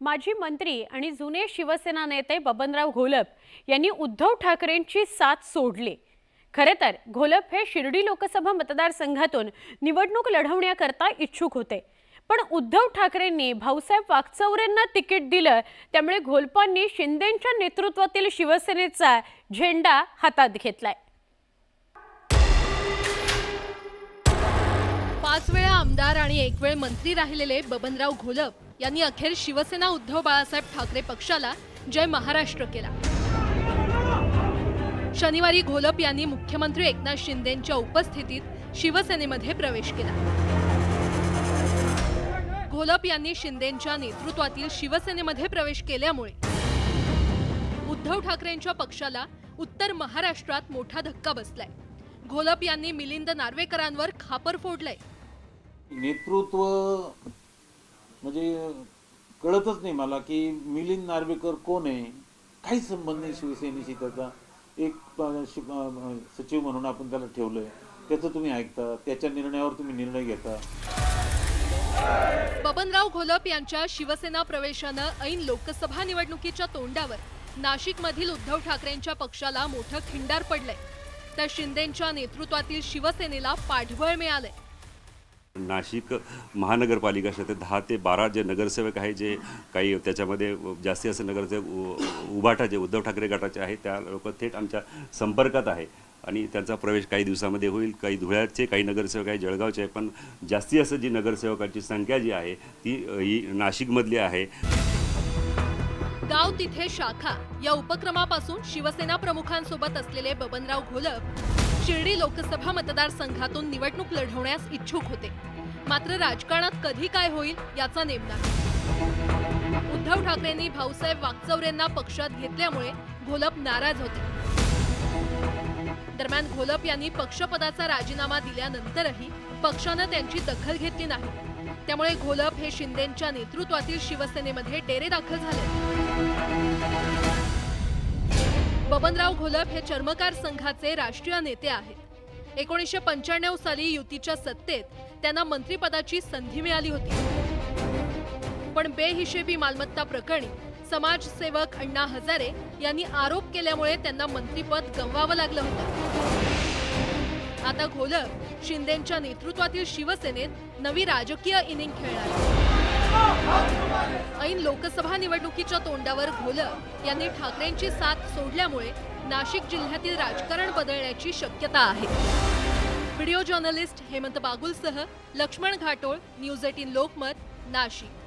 माजी मंत्री आणि जुने शिवसेना नेते बबनराव घोलप यांनी उद्धव ठाकरेंची साथ सोडली. खरे तर घोलप हे शिर्डी लोकसभा मतदारसंघातून निवडणूक लढवण्याकरता इच्छुक होते. पण उद्धव ठाकरेंनी भाऊसाहेब वागचौरेंना तिकीट दिलं त्यामुळे घोलपांनी शिंदेंच्या नेतृत्वातील शिवसेनेचा झेंडा हातात घेतलाय. पाच वेळा आमदार आणि एक वेळ मंत्री राहिलेले बबनराव घोलप यांनी अखेर शिवसेना उद्धव बाळासाहेब ठाकरे पक्षाला जय महाराष्ट्र केला. शनिवारी घोलप यांनी मुख्यमंत्री एकनाथ शिंदेंच्या उपस्थितीत शिवसेनेमध्ये प्रवेश केला. घोलप यांनी शिंदेंच्या नेतृत्वातील शिवसेनेमध्ये प्रवेश केल्यामुळे उद्धव ठाकरेंच्या पक्षाला उत्तर महाराष्ट्रात मोठा धक्का बसलाय. घोलप यांनी मिलिंद नार्वेकरांवर खापर फोडलंय. नेतृत्व म्हणजे कळतच नाही मला की मिलिंद नार्वेकर कोण आहे? काहीच संबंध नाही शिवसेनेशी त्याचा. एक शि- सचिव म्हणून आपण त्याला ठेवलंय. त्याचं तुम्ही ऐकता त्याच्या निर्णयावर तुम्ही निर्णय घेता. बबनराव घोलप यांच्या शिवसेना प्रवेशानं ऐन लोकसभा निवडणुकीच्या तोंडावर नाशिकमधील उद्धव ठाकरेंच्या पक्षाला मोठं खिंडार पडलंय. तर शिंदेंच्या नेतृत्वातील शिवसेनेला पाठबळ मिळालंय. नाशिक महानगरपालिका क्षेत्रात दहा ते बारा जे नगरसेवक आहे जे काही त्याच्यामध्ये जास्ती असे नगरसेवक उ- उभाटा जे उद्धव ठाकरे गटाचे आहेत त्या लोक थेट आमच्या संपर्कात आहे. आणि त्यांचा प्रवेश काही दिवसामध्ये होईल. काही धुळ्याचे काही नगरसेवक आहे जळगावचे आहे पण जास्ती असं जी नगरसेवकांची संख्या जी आहे ती ही नाशिकमधली आहे. गाव तिथे शाखा. या उपक्रमापासून शिवसेना प्रमुखांसोबत असलेले बबनराव घोलप शिर्डी लोकसभा मतदारसंघातून निवडणूक लढवण्यास इच्छुक होते. मात्र राजकारणात कधी काय होईल याचा नेम नाही. उद्धव ठाकरेंनी भाऊसाहेब वागचौरेंना पक्षात घेतल्यामुळे घोलप नाराज होते. दरम्यान घोलप यांनी पक्षपदाचा राजीनामा दिल्यानंतरही पक्षानं त्यांची दखल घेतली नाही. त्यामुळे घोलप हे शिंदेंच्या नेतृत्वातील शिवसेनेमध्ये डेरे दाखल झाले. बबनराव घोलप हे चर्मकार संघाचे राष्ट्रीय नेते आहेत. एकोणीसशे पंच्याण्णव साली युतीच्या सत्तेत त्यांना मंत्रिपदाची संधी मिळाली होती. पण बेहिशेबी मालमत्ता प्रकरणी समाजसेवक अण्णा हजारे यांनी आरोप केल्यामुळे त्यांना मंत्रिपद गमवावं लागलं होतं. आता घोलप शिंदेंच्या नेतृत्वातील शिवसेनेत नवी राजकीय इनिंग खेळणार ऐन लोकसभा निवडणुकीच्या तोंडावर घोलप यांनी ठाकरेंची साथ सोडल्यामुळे नाशिक जिल्ह्यातील राजकारण बदलण्याची शक्यता आहे. व्हिडिओ जर्नलिस्ट हेमंत बागुलसह लक्ष्मण घाटोळ न्यूज एटीन लोकमत नाशिक.